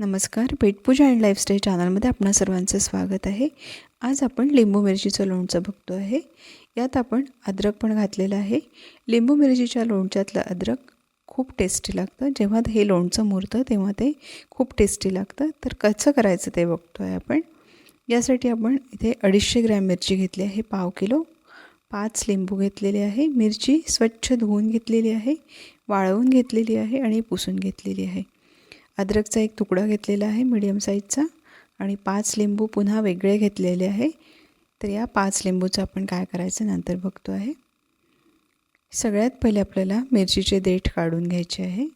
नमस्कार पेटपूजा and lifestyle चॅनलमध्ये आपणा सर्वांचं स्वागत आहे. आज आपण लिंबू मिरचीचं लोणचं बघतो आहे. यात आपण अद्रक पण घातलेलं आहे. लिंबू मिरचीच्या लोणच्यातलं अद्रक खूप टेस्टी लागतं. जेव्हा हे लोणचं मुरतं तेव्हा ते खूप टेस्टी लागतं. तर कसं करायचं ते बघतो आहे आपण. यासाठी आपण इथे अडीचशे ग्रॅम मिरची घेतली आहे पाव किलो. पाच लिंबू घेतलेले आहे. मिरची स्वच्छ धुवून घेतलेली आहे वाळवून घेतलेली आहे आणि पुसून घेतलेली आहे. अद्रकचा एक तुकडा घेतलेला आहे मीडियम साईजचा आणि पाच लिंबू पुन्हा वेगळे घेतलेले आहे. तर या पाच लिंबूचं आपण काय करायचं नंतर बघतो आहे. सगळ्यात पहिले आपल्याला मिरचीचे देठ काढून घ्यायचे आहे.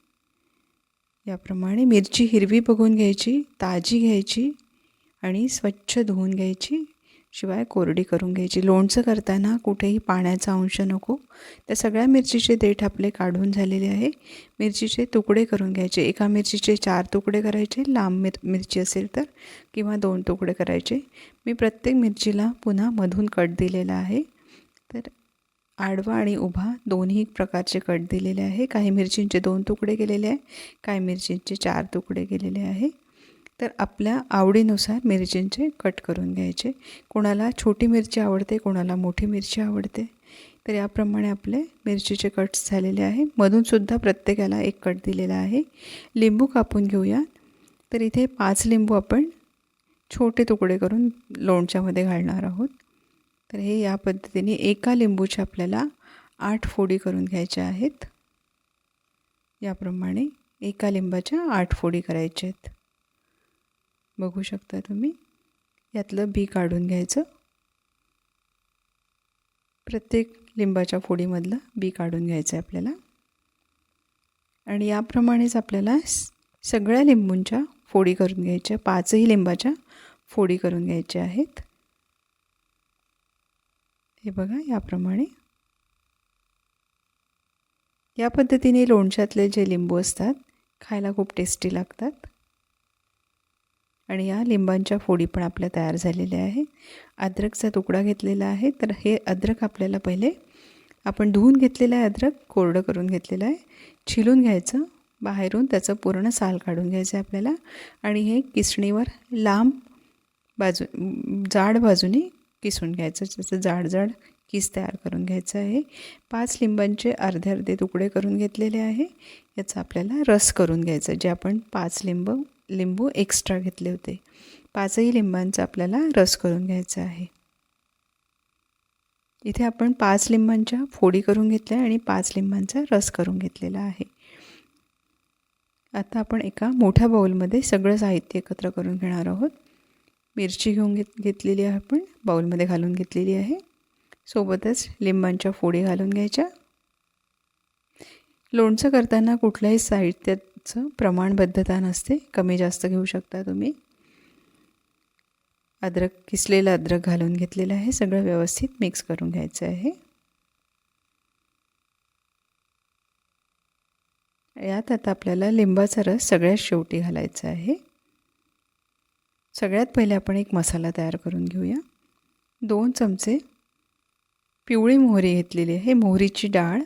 याप्रमाणे मिरची हिरवी बघून घ्यायची ताजी घ्यायची आणि स्वच्छ धुवून घ्यायची. शिवाय कोरडी करून घ्यायची. लोणचं करताना कुठेही पाण्याचा अंश नको. त्या सगळ्या मिरचीचे देठ आपले काढून झालेले आहे. मिरचीचे तुकडे करून घ्यायचे. एका मिरचीचे चार तुकडे करायचे. लांब मिर मिरची असेल तर किंवा दोन तुकडे करायचे. मी प्रत्येक मिरचीला पुन्हा मधून कट दिलेला आहे. तर आडवा आणि उभा दोन्ही प्रकारचे कट दिलेले आहे. काही मिरचींचे दोन तुकडे केलेले आहे. काही मिरचींचे चार तुकडे केलेले आहे. तर आपल्या आवडीनुसार मिरचींचे कट करून घ्यायचे. कोणाला छोटी मिरची आवडते कोणाला मोठी मिरची आवडते. तर याप्रमाणे आपले मिरचीचे कट्स झालेले आहे. मधूनसुद्धा प्रत्येकाला एक कट दिलेला आहे. लिंबू कापून घेऊया. तर इथे पाच लिंबू आपण छोटे तुकडे करून लोणच्यामध्ये घालणार आहोत. तर हे या पद्धतीने एका लिंबूच्या आपल्याला आठ फोडी करून घ्यायच्या आहेत. याप्रमाणे एका लिंबाच्या आठ फोडी करायच्या आहेत. बघू शकता तुम्ही. यातलं बी काढून घ्यायचं. प्रत्येक लिंबाच्या फोडीमधलं बी काढून घ्यायचं आहे आपल्याला. आणि याप्रमाणेच आपल्याला सगळ्या लिंबूंच्या फोडी करून घ्यायच्या. पाचही लिंबाच्या फोडी करून घ्यायच्या आहेत. हे बघा याप्रमाणे. या पद्धतीने लोणच्यातले जे लिंबू असतात खायला खूप टेस्टी लागतात. आणि या लिंबांच्या फोडी पण आपल्या तयार झालेल्या आहे अद्रकचा तुकडा घेतलेला आहे तर हे अद्रक आपल्याला पहिले आपण धुवून घेतलेलं आहे अद्रक कोरडं करून घेतलेलं आहे. छिलून घ्यायचं बाहेरून त्याचं पूर्ण साल काढून घ्यायचं आहे आपल्याला. आणि हे किसणीवर लांब बाजू जाड बाजूने किसून घ्यायचं. जसं जाड जाड किस तयार करून घ्यायचं आहे. पाच लिंबांचे अर्धे अर्धे तुकडे करून घेतलेले आहे. याचा आपल्याला रस करून घ्यायचा जे आपण पाच लिंब लिंबू एक्स्ट्रा घेतले होते. पाचही लिंबांचा आपल्याला रस करून घ्यायचा आहे. इथे आपण पाच लिंबांच्या फोडी करून घेतल्या आणि पाच लिंबांचा रस करून घेतलेला आहे. आता आपण एका मोठ्या बाऊलमध्ये सगळं साहित्य एकत्र करून घेणार आहोत. मिरची घेऊन घेत घेतलेली आहे आपण. बाऊलमध्ये घालून घेतलेली आहे. सोबतच लिंबांच्या फोडी घालून घ्यायच्या. लोणचं करताना कुठल्याही साहित्यात साहित्याचं प्रमाणबद्धता नसते. कमी जास्त घेऊ शकता तुम्ही. अद्रक किसलेलं अद्रक घालून घेतलेलं आहे. सगळं व्यवस्थित मिक्स करून घ्यायचं आहे. यात आता आपल्याला लिंबाचा रस सगळ्यात शेवटी घालायचा आहे. सगळ्यात पहिले आपण एक मसाला तयार करून घेऊया. दोन चमचे पिवळी मोहरी घेतलेली आहे. मोहरीची डाळ.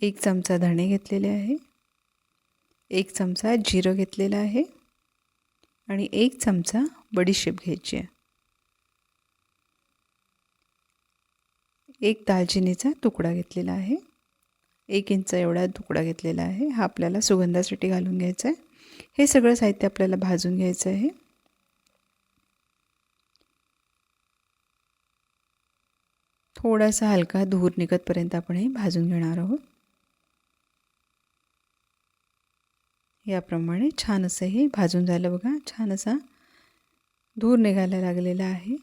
एक चमचा धणे घेतलेले आहे. एक चमचा जिरं घेतलेलं आहे आणि एक चमचा बडीशेप घ्यायची आहे. एक दालचिनीचा तुकडा घेतलेला आहे. एक इंच एवढा तुकडा घेतलेला आहे. हा आपल्याला सुगंधासाठी घालून घ्यायचा आहे. हे सगळं साहित्य आपल्याला भाजून घ्यायचं आहे. थोडासा हलका धूर निघतपर्यंत आपण हे भाजून घेणार आहोत. याप्रमाणे छान असं हे भाजून झालं बघा. छान असा धूर निघायला लागलेला आहे.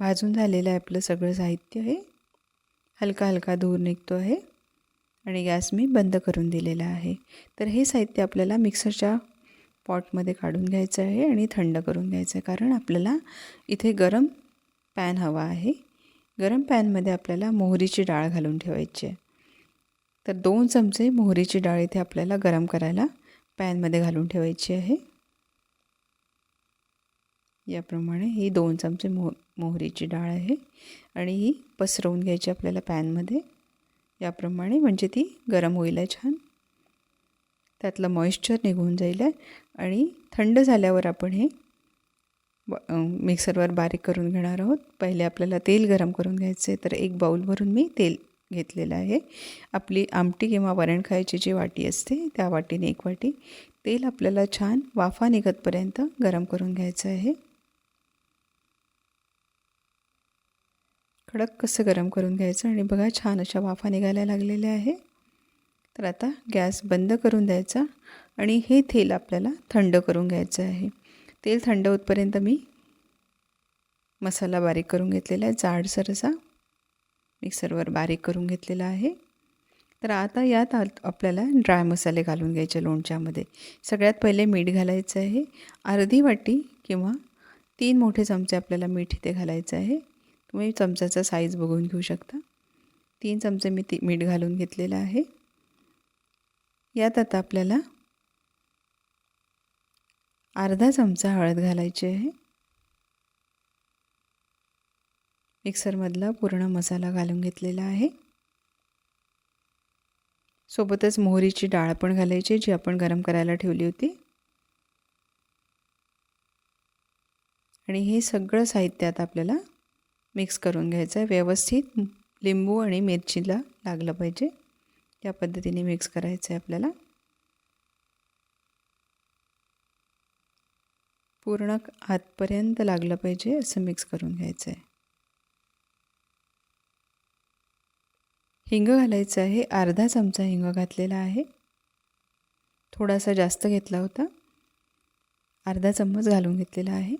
भाजून झालेलं आहे आपलं सगळं साहित्य हे. हलका हलका धूर निघतो आहे आणि गॅस मी बंद करून दिलेला आहे. तर हे साहित्य आपल्याला मिक्सरच्या पॉटमध्ये काढून घ्यायचं आहे आणि थंड करून घ्यायचं आहे. कारण आपल्याला इथे गरम पॅन हवा आहे. गरम पॅनमध्ये आपल्याला मोहरीची डाळ घालून ठेवायची आहे. तर दोन चमचे मोहरीची डाळ इथे आपल्याला गरम करायला पॅनमध्ये घालून ठेवायची आहे. याप्रमाणे ही दोन चमचे मोह मोहरीची डाळ आहे आणि ही पसरवून घ्यायची आपल्याला पॅनमध्ये. याप्रमाणे म्हणजे ती गरम होईल आहे छान. त्यातलं मॉइश्चर निघून जाईल आहे आणि थंड झाल्यावर आपण हे मिक्सरवर बारीक करून घेणार आहोत. पहिले आपल्याला तेल गरम करून घ्यायचं आहे. तर एक बाऊल भरून मी तेल घेतलेलं आहे. आपली आमटी किंवा वरण खायची जी वाटी असते त्या वाटीने एक वाटी तेल आपल्याला छान वाफा निघतपर्यंत गरम करून घ्यायचं आहे. कडक कसं गरम करून घ्यायचं आणि बघा छान अशा वाफा निघायला लागलेल्या आहे. तर आता गॅस बंद करून द्यायचा आणि हे तेल आपल्याला थंड करून घ्यायचं आहे. तेल थंड होतपर्यंत मी मसाला बारीक करून घेतलेला आहे. जाडसर असा मिक्सरवर बारीक करून घेतलेला आहे. तर आता यात आपल्याला ड्राय मसाले घालून घ्यायचे लोणच्यामध्ये. सगळ्यात पहिले मीठ घालायचं आहे. अर्धी वाटी किंवा तीन मोठे चमचे आपल्याला मीठ इथे घालायचं आहे. तुम्ही चमच्याचा साईज बघून घेऊ शकता. तीन चमचे मी ती मीठ घालून घेतलेलं आहे. यात आता आपल्याला अर्धा चमचा हळद घालायची आहे. मिक्सरमधला पूर्ण मसाला घालून घेतलेला आहे. सोबतच मोहरीची डाळ पण घालायची जी आपण गरम करायला ठेवली होती. आणि हे सगळं साहित्यात आपल्याला मिक्स करून घ्यायचं आहे. व्यवस्थित लिंबू आणि मिरचीला लागलं पाहिजे. या पद्धतीने मिक्स करायचं आहे आपल्याला. पूर्ण आतपर्यंत लागलं पाहिजे असं मिक्स करून घ्यायचं आहे हिंग घालायचं आहे. अर्धा चमचा हिंग घातलेला आहे. थोडासा जास्त घेतला होता. अर्धा चम्मच घालून घेतलेला आहे.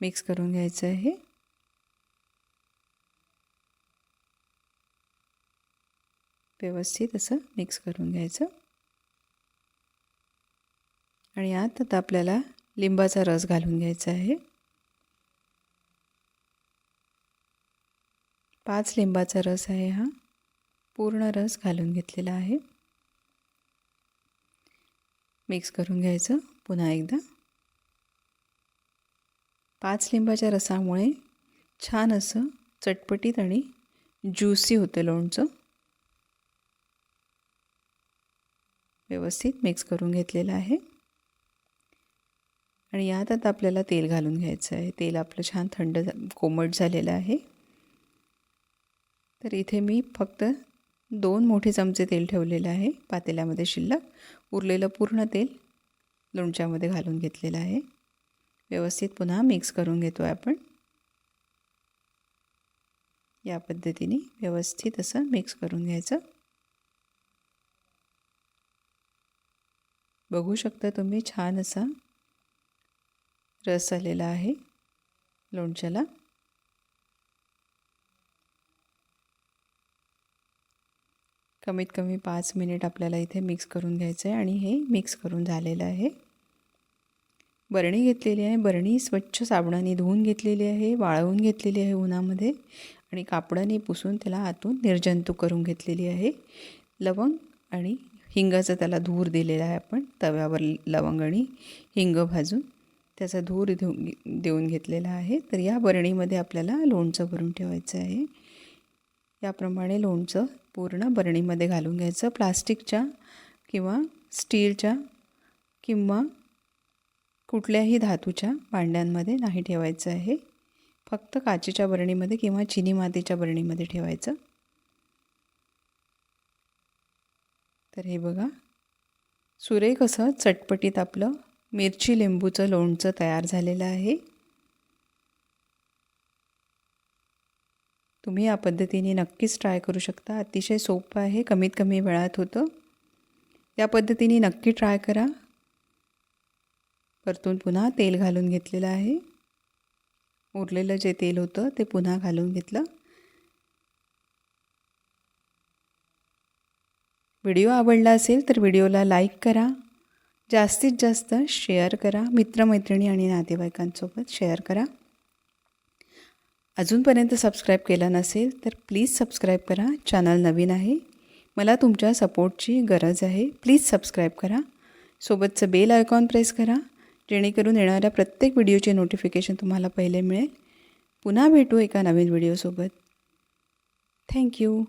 मिक्स करून घ्यायचं आहे. व्यवस्थित असं मिक्स करून घ्यायचं. आणि आत आता आपल्याला लिंबाचा रस घालून घ्यायचा आहे. पाच लिंबाचा रस आहे हा. पूर्ण रस घालून घेतलेला आहे. मिक्स करून घ्यायचं पुन्हा एकदा. पाच लिंबाच्या रसामुळे छान असं चटपटीत आणि ज्युसी होतं लोणचं. व्यवस्थित मिक्स करून घेतलेलं आहे. आणि यात आता आपल्याला तेल घालून घ्यायचं आहे. तेल आपलं छान थंड कोमट झालेलं आहे. तर इथे मी फक्त दोन मोठे चमचे तेल ठेवलेलं आहे. पातेल्यामध्ये शिल्लक उरलेलं पूर्ण तेल लोणच्यामध्ये घालून घेतलेलं आहे. व्यवस्थित पुन्हा मिक्स करून घेतो आहे आपण. या पद्धतीने व्यवस्थित असं मिक्स करून घ्यायचं. बघू शकता तुम्ही छान असा रस आलेला आहे लोणच्याला. कमीत कमी पाच मिनिट आपल्याला इथे मिक्स करून घ्यायचं आहे आणि हे मिक्स करून झालेलं आहे. बरणी घेतलेली आहे. बरणी स्वच्छ साबणाने धुवून घेतलेली आहे वाळवून घेतलेली आहे उन्हामध्ये आणि कापडाने पुसून त्याला आतून निर्जंतुक करून घेतलेली आहे. लवंग आणि हिंगाचा त्याला धूर दिलेला आहे आपण तव्यावर लवंग आणि हिंग भाजून. त्याचा धूर देऊन देऊन घेतलेला आहे. तर या बरणीमध्ये आपल्याला लोणचं भरून ठेवायचं आहे. याप्रमाणे लोणचं पूर्ण बरणीमध्ये घालून घ्यायचं. प्लास्टिकच्या किंवा स्टीलच्या किंवा कुठल्याही धातूच्या भांड्यांमध्ये नाही ठेवायचं आहे. फक्त काचेच्या बरणीमध्ये किंवा चिनी मातीच्या बरणीमध्ये ठेवायचं. तर हे बघा. सुरेख असं चटपटीत आपलं मिरची लिंबूचं लोणचं तयार झालेलं आहे. तुम्ही या पद्धतीने नक्कीच ट्राय करू शकता. अतिशय सोपं आहे कमीत कमी वेळात होतं. या पद्धतीने नक्की ट्राय करा. परतून पुन्हा तेल घालून घेतलेलं आहे. उरलेलं जे तेल होतं ते पुन्हा घालून घेतलं. व्हिडिओ आवडला असेल तर व्हिडिओला लाईक करा. जास्तीत जास्त शेअर करा. मित्रमैत्रिणी आणि नातेवाईकांसोबत शेअर करा. अजूनपर्यंत सबस्क्राईब केलं नसेल तर प्लीज सबस्क्राईब करा. चॅनल नवीन आहे. मला तुमच्या सपोर्टची गरज आहे. प्लीज सबस्क्राईब करा. सोबतचं बेल आयकॉन प्रेस करा. जेणेकरून येणाऱ्या प्रत्येक व्हिडिओचे नोटिफिकेशन तुम्हाला पहिले मिळेल. पुन्हा भेटू एका नवीन व्हिडिओसोबत. थँक्यू